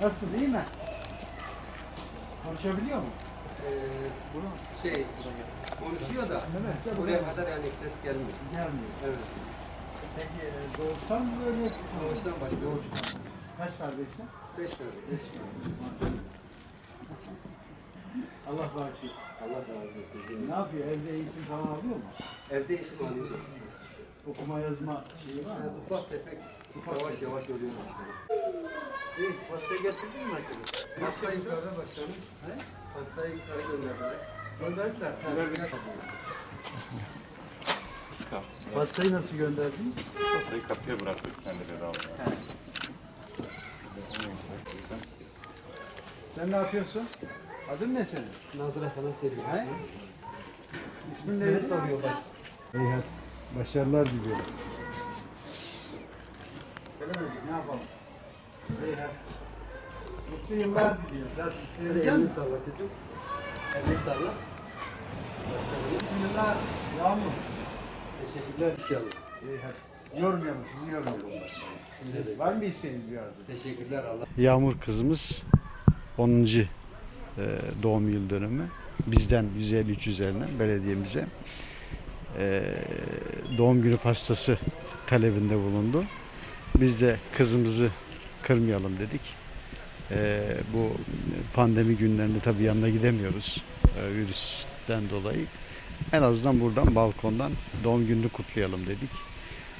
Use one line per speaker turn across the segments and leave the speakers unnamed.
Nasıl iyi mi? Konuşabiliyor mu?
Ee, bunu şey konuşuyor da buraya kadar yani ses gelmiyor.
Gelmiyor.
Evet.
Peki e, doğuştan mı böyle?
Doğuştan başlıyor.
Doğuştan. Kaç kardeşsin?
Beş kardeş.
Allah bağışlasın.
Allah razı olsun.
Ne yapıyor? Evde eğitim falan alıyor mu?
Evde eğitim alıyor.
Okuma yazma şeyi var mı?
ufak tefek yavaş yavaş oluyor başkanım. İyi, pastayı getirdiniz mi arkadaşlar? Yukarıda başkanım. He? Hastayı yukarı gönderdiler. Gönderdiler.
Pastayı nasıl gönderdiniz?
Pastayı kapıya bıraktık sen de bedava.
Sen ne yapıyorsun? Adın ne senin?
Nazire sana söylüyor.
He? İsmin
İsmini
neydi?
soruyor.
İyi hadi. Başarılar diliyorum. Ne yapalım? İyi hadi. Mutlu yıllar diliyoruz. Hadi.
Elini salla kızım. Elini salla.
Yıllar. Yağmur.
Teşekkürler. İnşallah.
İyi hadi. Yormayalım, sizi yormayalım. Var mı bir isteğiniz bir arzu?
Teşekkürler Allah.
Yağmur kızımız 10. e, doğum yıl dönümü. Bizden 153 üzerinden belediyemize e, doğum günü pastası talebinde bulundu. Biz de kızımızı kırmayalım dedik. E, bu pandemi günlerinde tabii yanına gidemiyoruz e, virüsten dolayı. En azından buradan balkondan doğum gününü kutlayalım dedik.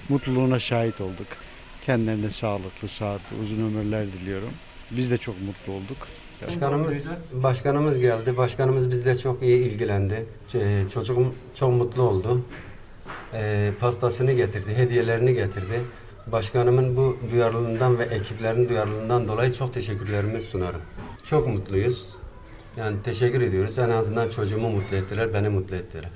Mutluluğuna şahit olduk. Kendilerine sağlıklı, sıhhatli, uzun ömürler diliyorum. Biz de çok mutlu olduk.
Başkanımız başkanımız geldi. Başkanımız bizle çok iyi ilgilendi. Ç- Çocuğum çok mutlu oldu. Ee, pastasını getirdi, hediyelerini getirdi. Başkanımın bu duyarlılığından ve ekiplerin duyarlılığından dolayı çok teşekkürlerimi sunarım. Çok mutluyuz. Yani teşekkür ediyoruz. En azından çocuğumu mutlu ettiler, beni mutlu ettiler.